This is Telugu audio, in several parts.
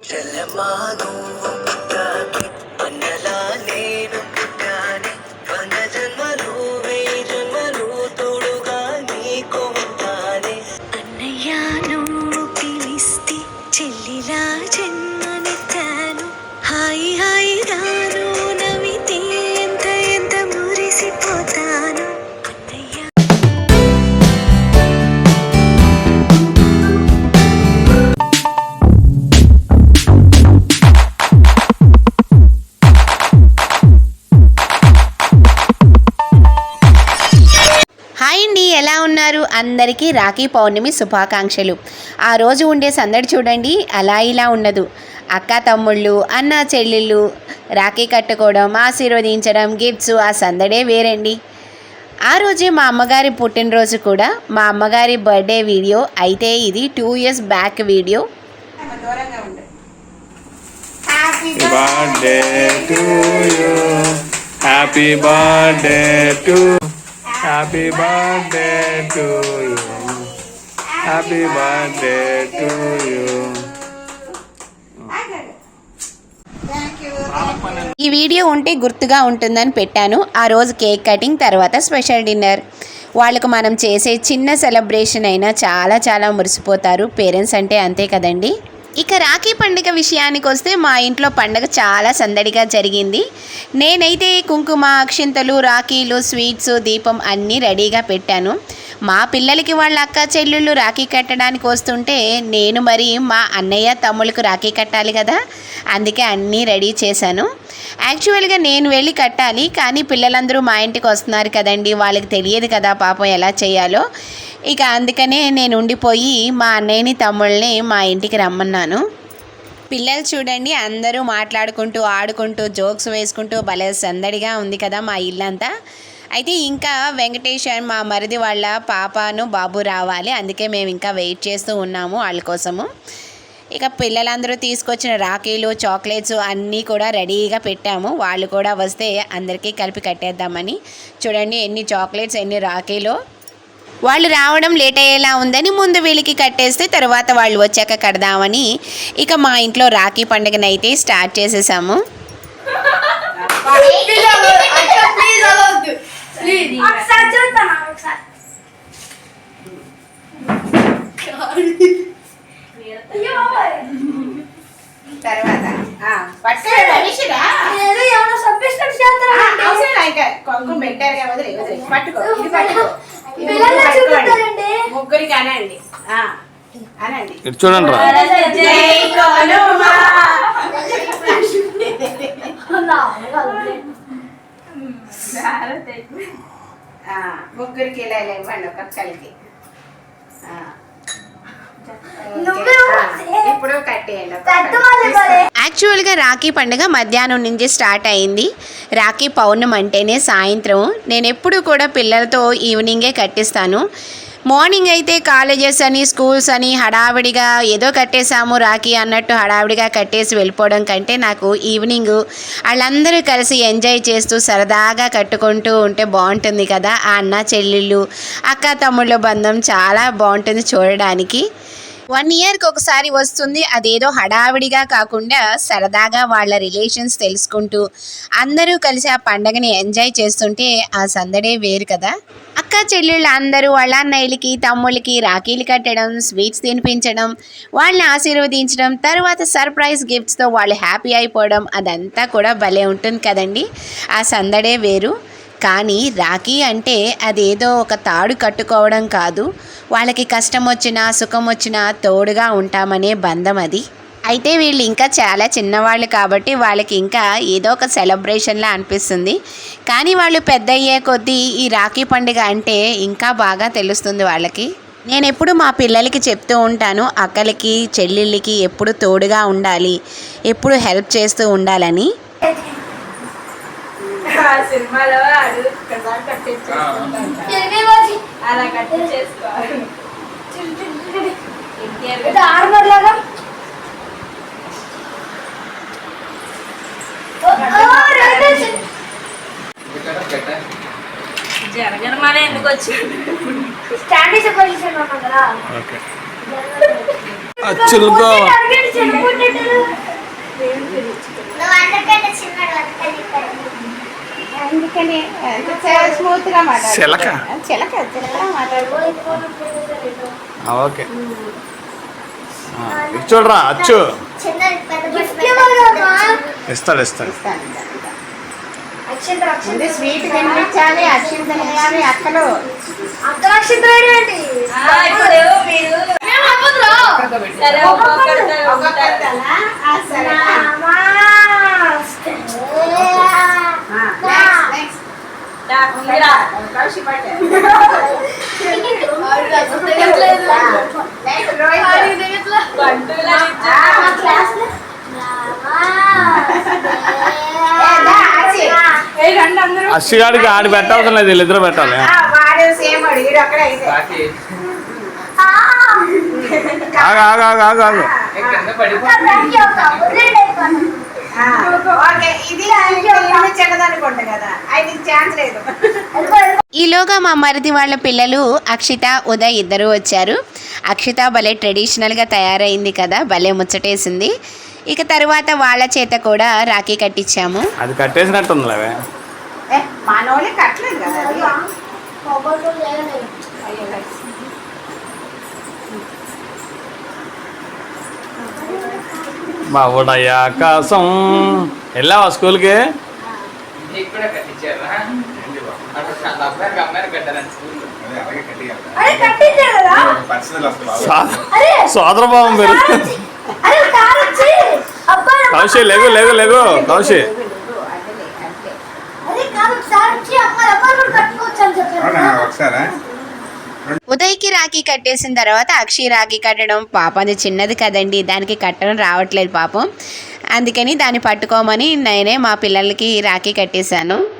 ജലമാനോ అందరికీ రాఖీ పౌర్ణమి శుభాకాంక్షలు. ఆ రోజు ఉండే సందడి చూడండి అలా ఇలా ఉండదు అక్క తమ్ముళ్ళు అన్న చెల్లెళ్ళు రాఖీ కట్టుకోవడం ఆశీర్వదించడం గిఫ్ట్స్ ఆ సందడే వేరండి. ఆ రోజే మా అమ్మగారి పుట్టినరోజు కూడా మా అమ్మగారి బర్త్డే వీడియో అయితే ఇది two years back video. Happy birthday to Happy birthday to you. Happy birthday to you. ఈ వీడియో ఉంటే గుర్తుగా ఉంటుందని పెట్టాను ఆ రోజు కేక్ కటింగ్ తర్వాత స్పెషల్ డిన్నర్ వాళ్ళకు మనం చేసే చిన్న సెలబ్రేషన్ అయినా చాలా చాలా మురిసిపోతారు పేరెంట్స్ అంటే అంతే కదండీ ఇక రాఖీ పండుగ విషయానికి వస్తే మా ఇంట్లో పండుగ చాలా సందడిగా జరిగింది. నేనైతే కుంకుమ అక్షింతలు రాఖీలు స్వీట్స్ దీపం అన్నీ రెడీగా పెట్టాను. మా పిల్లలకి వాళ్ళ అక్క చెల్లెళ్ళు రాఖీ కట్టడానికి వస్తుంటే నేను మరి మా అన్నయ్య తమ్ముళ్ళకు రాఖీ కట్టాలి కదా అందుకే అన్నీ రెడీ చేశాను. యాక్చువల్గా నేను వెళ్ళి కట్టాలి కానీ పిల్లలందరూ మా ఇంటికి వస్తున్నారు కదండి వాళ్ళకి తెలియదు కదా పాపం ఎలా చేయాలో. ఇక అందుకనే నేను ఉండిపోయి మా అన్నయ్యని తమ్ముళ్ళని మా ఇంటికి రమ్మన్నాను. పిల్లలు చూడండి అందరూ మాట్లాడుకుంటూ ఆడుకుంటూ జోక్స్ వేసుకుంటూ భలే సందడిగా ఉంది కదా మా ఇల్లంతా. అయితే ఇంకా వెంకటేష్ మా మరిది వాళ్ళ పాపను బాబు రావాలి అందుకే మేము ఇంకా వెయిట్ చేస్తూ ఉన్నాము వాళ్ళ కోసము. ఇక పిల్లలందరూ తీసుకొచ్చిన రాఖీలు చాక్లెట్స్ అన్నీ కూడా రెడీగా పెట్టాము. వాళ్ళు కూడా వస్తే అందరికీ కలిపి కట్టేద్దామని. చూడండి ఎన్ని చాక్లెట్స్ ఎన్ని రాఖీలో. వాళ్ళు రావడం లేట్ అయ్యేలా ఉందని ముందు వీళ్ళకి కట్టేస్తే తర్వాత వాళ్ళు వచ్చాక కడదామని ఇక మా ఇంట్లో రాఖీ పండుగనైతే స్టార్ట్ చేసేసాము. తర్వాత. పట్టుకో. ముగ్గురికి అనండి. ఆ, అనండి. ఇటు చూడండి రా ముగ్గురికి ఇలా ఇవ్వండి ఒక్కొక్కరికి ఇప్పుడు కట్టేయండి యాక్చువల్గా రాఖీ పండుగ మధ్యాహ్నం నుంచి స్టార్ట్ అయింది. రాఖీ పౌర్ణమి అంటేనే సాయంత్రం. నేను ఎప్పుడు కూడా పిల్లలతో ఈవినింగే కట్టిస్తాను. మార్నింగ్ అయితే కాలేజెస్ అని స్కూల్స్ అని హడావిడిగా ఏదో కట్టేశాము రాఖీ అన్నట్టు హడావిడిగా కట్టేసి వెళ్ళిపోవడం కంటే నాకు ఈవినింగ్ వాళ్ళందరూ కలిసి ఎంజాయ్ చేస్తూ సరదాగా కట్టుకుంటూ ఉంటే బాగుంటుంది కదా. ఆ అన్న చెల్లెళ్ళు అక్క తమ్ముళ్ళ బంధం చాలా బాగుంటుంది చూడడానికి. వన్ ఇయర్కి ఒకసారి వస్తుంది. అదేదో హడావిడిగా కాకుండా సరదాగా వాళ్ళ రిలేషన్స్ తెలుసుకుంటూ అందరూ కలిసి ఆ పండగని ఎంజాయ్ చేస్తుంటే ఆ సందడే వేరు కదా. అక్క చెల్లెళ్ళు అందరూ వాళ్ళ అన్నయ్యలకి తమ్ముళ్ళకి రాఖీలు కట్టడం స్వీట్స్ తినిపించడం వాళ్ళని ఆశీర్వదించడం తర్వాత సర్ప్రైజ్ గిఫ్ట్స్తో వాళ్ళు హ్యాపీ అయిపోవడం అదంతా కూడా భలే ఉంటుంది కదండి. ఆ సందడే వేరు. కానీ రాఖీ అంటే అదేదో ఒక తాడు కట్టుకోవడం కాదు. వాళ్ళకి కష్టం వచ్చినా సుఖం వచ్చినా తోడుగా ఉంటామనే బంధం అది. అయితే వీళ్ళు ఇంకా చాలా చిన్నవాళ్ళు కాబట్టి వాళ్ళకి ఇంకా ఏదో ఒక సెలబ్రేషన్లా అనిపిస్తుంది. కానీ వాళ్ళు పెద్ద అయ్యే కొద్దీ ఈ రాఖీ పండుగ అంటే ఇంకా బాగా తెలుస్తుంది వాళ్ళకి. నేను ఎప్పుడు మా పిల్లలకి చెప్తూ ఉంటాను అక్కలకి చెల్లెళ్ళకి ఎప్పుడు తోడుగా ఉండాలి ఎప్పుడు హెల్ప్ చేస్తూ ఉండాలని. సినిమాలో రోజు అలా ఆర్మర్ లాగా? వచ్చి- జనగణమన ఎందుకు వచ్చాడు? స్టాండ్ వేసే పొజిషన్ ఉన్నాం కదా. ఓకే. నువ్వు చిన్నడు అందుకని స్మూత్గా మాట్లాడు చిలక. చిలక ఓకే. చూడరా అచ్చు. ఇస్తాడు ఇస్తాడు. ముందు స్వీట్ తినిపించాలి అక్షింతలు వేయాలి అక్కలు. మీరు అచ్చిగాడికి ఆడి పెట్టవసరం లేదు వీళ్ళిద్దరు పెట్టాలి. ఆగు ఆగు ఆగు ఆగు ఆగు. ఆ, ఓకే ఇది చెల్లదనుకుంటా కదా. అయితే ఛాన్స్ లేదు. ఈలోగా మా మరిది వాళ్ళ పిల్లలు అక్షిత ఉదయ్ ఇద్దరు వచ్చారు. అక్షిత భలే ట్రెడిషనల్గా తయారైంది కదా భలే ముచ్చటేసింది. ఇక తరువాత వాళ్ళ చేత కూడా రాఖీ కట్టించాము. అది కట్టేసినట్టుంది మనోళ్ళే కట్టలేదు కదా అది. బాబుడయ్యా ఆకాశం వెళ్ళావా స్కూల్కి నీకు కూడా కట్టించారా అటు వాళ్ళ అబ్బాయికి అమ్మాయిని కట్టారండి స్కూల్లో అరే కట్టించారు కదా? అరే సోదరభావం అబ్బాయి కౌశి లేగు లేగు లేగు కౌశి. ఒకసారా? ఉదయ్కి రాఖీ కట్టేసిన తర్వాత అక్షి రాఖీ కట్టడం పాపం అది చిన్నది కదండి. దానికి కట్టడం రావట్లేదు పాపం. అందుకని దాన్ని పట్టుకోమని నేనే మా పిల్లలకి రాఖీ కట్టేశాను.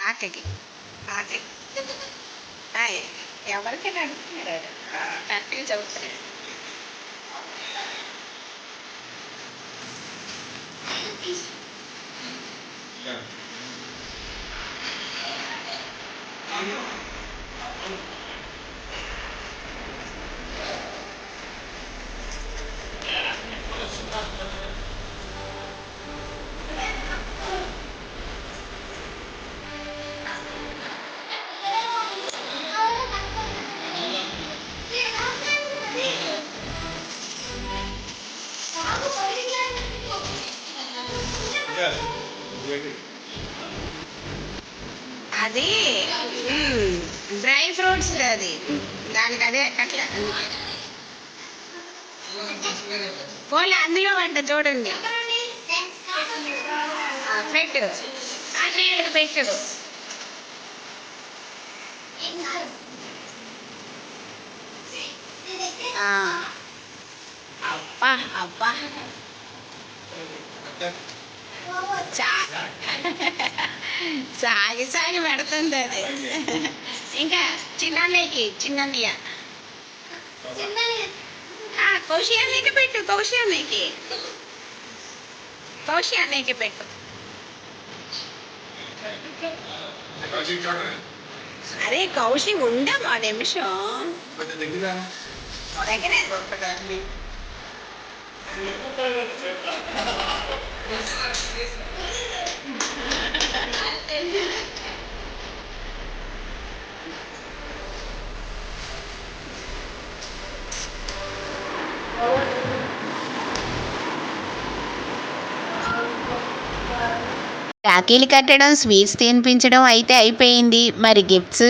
ఆకకి ఆకకి ఎవరికైనా అడుగుతున్నాడు కరెక్ట్గా చదువుతున్నాడు అది డ్రై ఫ్రూట్స్ అది. దానికి అదే అట్లా పోలే అందులో పడ్డ చూడండి. పెట్టు. అన్నీ పెట్టు. ఆ. అబ్బా అబ్బా. సాగి సాగి పెడుతుంది అది. ఇంకా చిన్నన్నయ్యకి చిన్నయ్య ఆ, పెట్టు కౌశి అన్నయ్యకి పెట్టు. అరే కౌశి ఆ నిమిషం. దగ్గర. రాఖీలు కట్టడం స్వీట్స్ తినిపించడం అయితే అయిపోయింది. మరి గిఫ్ట్స్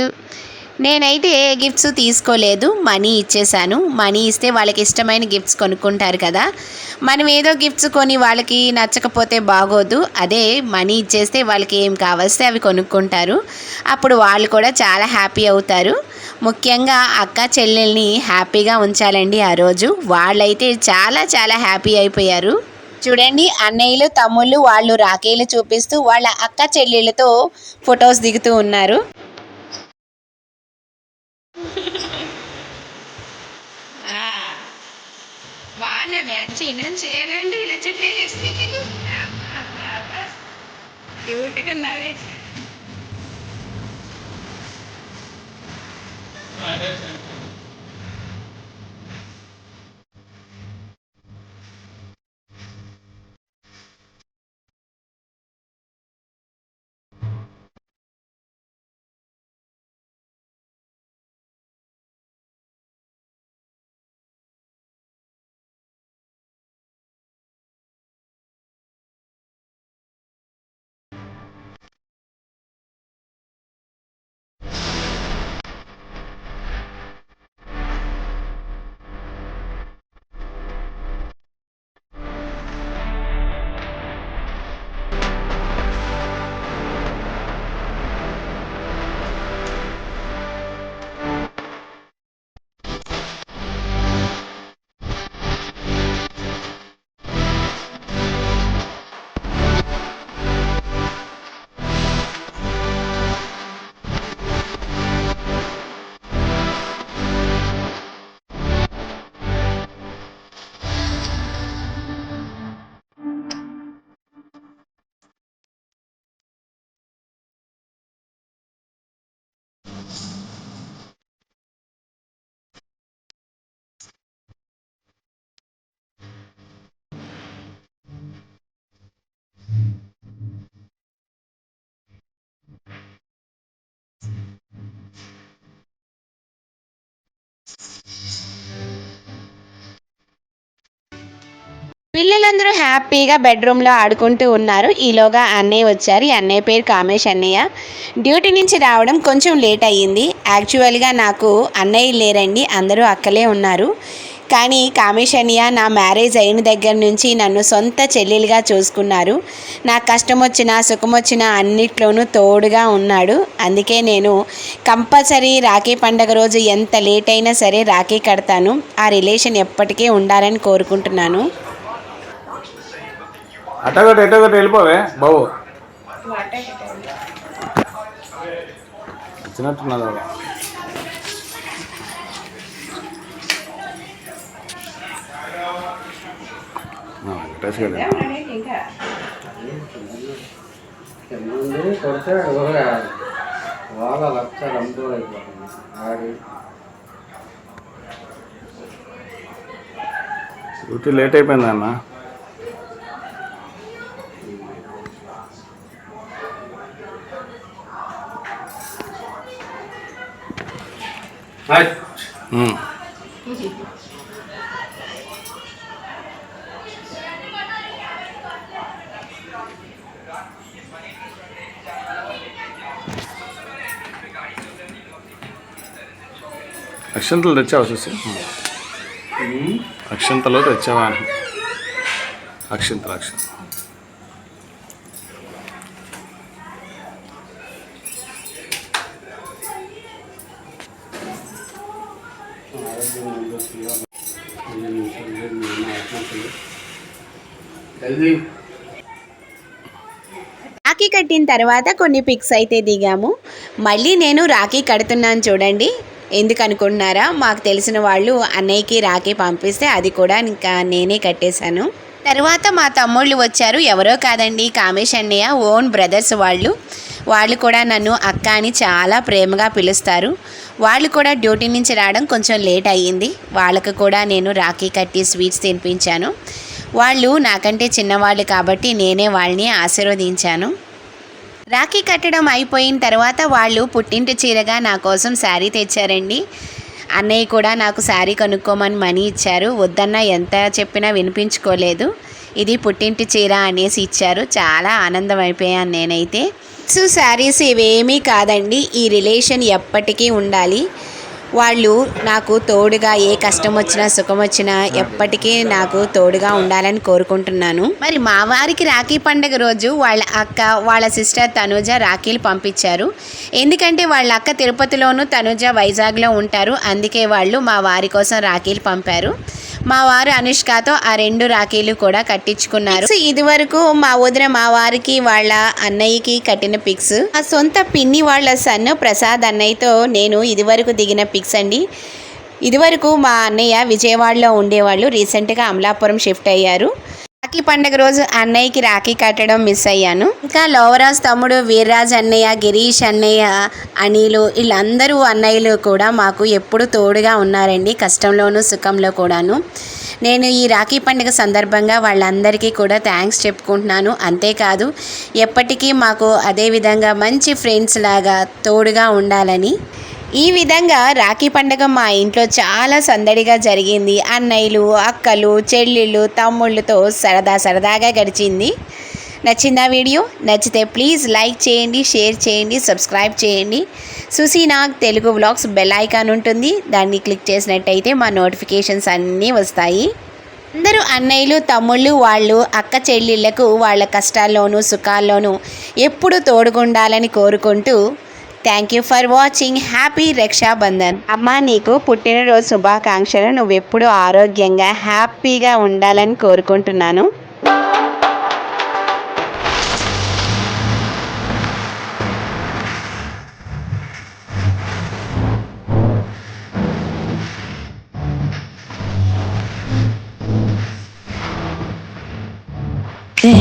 నేనైతే ఏ గిఫ్ట్స్ తీసుకోలేదు. మనీ ఇచ్చేసాను మనీ ఇస్తే వాళ్ళకి ఇష్టమైన గిఫ్ట్స్ కొనుక్కుంటారు కదా. మనం ఏదో గిఫ్ట్స్ కొని వాళ్ళకి నచ్చకపోతే బాగోదు. అదే మనీ ఇచ్చేస్తే వాళ్ళకి ఏం కావస్తే అవి కొనుక్కుంటారు. అప్పుడు వాళ్ళు కూడా చాలా హ్యాపీ అవుతారు. ముఖ్యంగా అక్క చెల్లెల్ని హ్యాపీగా ఉంచాలండి ఆ రోజు. వాళ్ళైతే చాలా చాలా హ్యాపీ అయిపోయారు. చూడండి అన్నయ్యలు తమ్ముళ్ళు వాళ్ళు రాఖీలు చూపిస్తూ వాళ్ళ అక్క చెల్లెళ్ళతో ఫొటోస్ దిగుతూ ఉన్నారు. వాళ్ళ వ్యాక్సిన్ చేరండి ఇలా చెప్పేసి క్యూట్గా నవ్వే Thank పిల్లలందరూ హ్యాపీగా బెడ్రూమ్లో ఆడుకుంటూ ఉన్నారు. ఈలోగా అన్నయ్య వచ్చారు. ఈ అన్నయ్య పేరు కామేష్ అన్నయ్య. డ్యూటీ నుంచి రావడం కొంచెం లేట్ అయ్యింది. యాక్చువల్గా నాకు అన్నయ్య లేరండి. అందరూ అక్కలే ఉన్నారు. కానీ కామేష్ అన్నయ్య నా మ్యారేజ్ అయిన దగ్గర నుంచి నన్ను సొంత చెల్లెలుగా చూసుకున్నారు. నా కష్టం వచ్చినా సుఖం వచ్చినా అన్నిట్లోనూ తోడుగా ఉన్నాడు. అందుకే నేను కంపల్సరీ రాఖీ పండగ రోజు ఎంత లేట్ అయినా సరే రాఖీ కడతాను. ఆ రిలేషన్ ఎప్పటికీ ఉండాలని కోరుకుంటున్నాను. వెళ్ళిపోవే బాబు. వచ్చినట్టున్నది గారు ముందు కొడితే వాళ్ళ లక్ష రంపులు అయిపోతుంది ఆడి డ్యూటీ లేట్ అయిపోయింది అన్న. ఉమ్. అక్షంతలు తెచ్చావా చూసి? అక్షంతలు తెచ్చావా అని. అక్షంతలు అక్షంతలు. రాఖీ కట్టిన తర్వాత కొన్ని పిక్స్ అయితే దిగాము. మళ్ళీ నేను రాఖీ కడుతున్నాను చూడండి. ఎందుకనుకుంటున్నారా? మాకు తెలిసిన వాళ్ళు అన్నయ్యకి రాఖీ పంపిస్తే అది కూడా ఇంకా నేనే కట్టేశాను. తర్వాత మా తమ్ముళ్ళు వచ్చారు. ఎవరో కాదండి కామేష్ అన్నయ్య ఓన్ బ్రదర్స్ వాళ్ళు. వాళ్ళు కూడా నన్ను అక్క అని చాలా ప్రేమగా పిలుస్తారు. వాళ్ళు కూడా డ్యూటీ నుంచి రావడం కొంచెం లేట్ అయ్యింది. వాళ్ళకు కూడా నేను రాఖీ కట్టి స్వీట్స్ తినిపించాను. వాళ్ళు నాకంటే చిన్నవాళ్ళు కాబట్టి నేనే వాళ్ళని ఆశీర్వదించాను. రాఖీ కట్టడం అయిపోయిన తర్వాత వాళ్ళు పుట్టింటి చీరగా నా కోసం శారీ తెచ్చారండి. అన్నయ్య కూడా నాకు శారీ కొనుక్కోమని మనీ ఇచ్చారు. వద్దన్న ఎంత చెప్పినా వినిపించుకోలేదు. ఇది పుట్టింటి చీర అనేసి ఇచ్చారు. చాలా ఆనందం అయిపోయాను నేనైతే. సో శారీస్ ఇవేమీ కాదండి. ఈ రిలేషన్ ఎప్పటికీ ఉండాలి. వాళ్ళు నాకు తోడుగా ఏ కష్టం వచ్చినా సుఖం వచ్చినా ఎప్పటికీ నాకు తోడుగా ఉండాలని కోరుకుంటున్నాను. మరి మా వారికి రాఖీ పండుగ రోజు వాళ్ళ అక్క వాళ్ళ సిస్టర్ తనుజ రాఖీలు పంపించారు. ఎందుకంటే వాళ్ళ అక్క తిరుపతిలోను తనుజ వైజాగ్లో ఉంటారు. అందుకే వాళ్ళు మా వారి కోసం రాఖీలు పంపారు. మా వారు అనుష్కతో ఆ రెండు రాఖీలు కూడా కట్టించుకున్నారు. సో ఇది వరకు మా వదిన మా వారికి వాళ్ళ అన్నయ్యకి కట్టిన పిక్స్ ఆ సొంత పిన్ని వాళ్ళ సన్ ప్రసాద్ అన్నయ్యతో నేను ఇదివరకు దిగిన పిక్స్ అండి. ఇదివరకు మా అన్నయ్య విజయవాడలో ఉండేవాళ్ళు. రీసెంట్గా అమలాపురం షిఫ్ట్ అయ్యారు. రాఖీ పండగ రోజు అన్నయ్యకి రాఖీ కట్టడం మిస్ అయ్యాను. ఇంకా లోవరాజ్ తమ్ముడు వీర్రాజ్ అన్నయ్య గిరీష్ అన్నయ్య అనిలు వీళ్ళందరూ అన్నయ్యలు కూడా మాకు ఎప్పుడు తోడుగా ఉన్నారండి. కష్టంలోనూ సుఖంలో కూడాను. నేను ఈ రాఖీ పండుగ సందర్భంగా వాళ్ళందరికీ కూడా థ్యాంక్స్ చెప్పుకుంటున్నాను. అంతేకాదు ఎప్పటికీ మాకు అదే విధంగా మంచి ఫ్రెండ్స్ లాగా తోడుగా ఉండాలని ఈ విధంగా రాఖీ పండుగ మా ఇంట్లో చాలా సందడిగా జరిగింది. అన్నయ్యలు అక్కలు చెల్లెళ్ళు తమ్ముళ్ళతో సరదా సరదాగా గడిచింది. నచ్చిందా వీడియో? నచ్చితే ప్లీజ్ లైక్ చేయండి షేర్ చేయండి సబ్స్క్రైబ్ చేయండి. Susinag Telugu vlogs bell icon ఉంటుంది. దాన్ని క్లిక్ చేసినట్టయితే మా నోటిఫికేషన్స్ అన్నీ వస్తాయి. అందరూ అన్నయ్యలు తమ్ముళ్ళు వాళ్ళు అక్క చెల్లెళ్ళకు వాళ్ళ కష్టాల్లోనూ సుఖాల్లోనూ ఎప్పుడు తోడుగుండాలని కోరుకుంటూ thank you for watching happy Raksha Bandhan అమ్మ నీకు పుట్టినరోజు శుభాకాంక్షలు. నువ్వెప్పుడు ఆరోగ్యంగా హ్యాపీగా ఉండాలని కోరుకుంటున్నాను.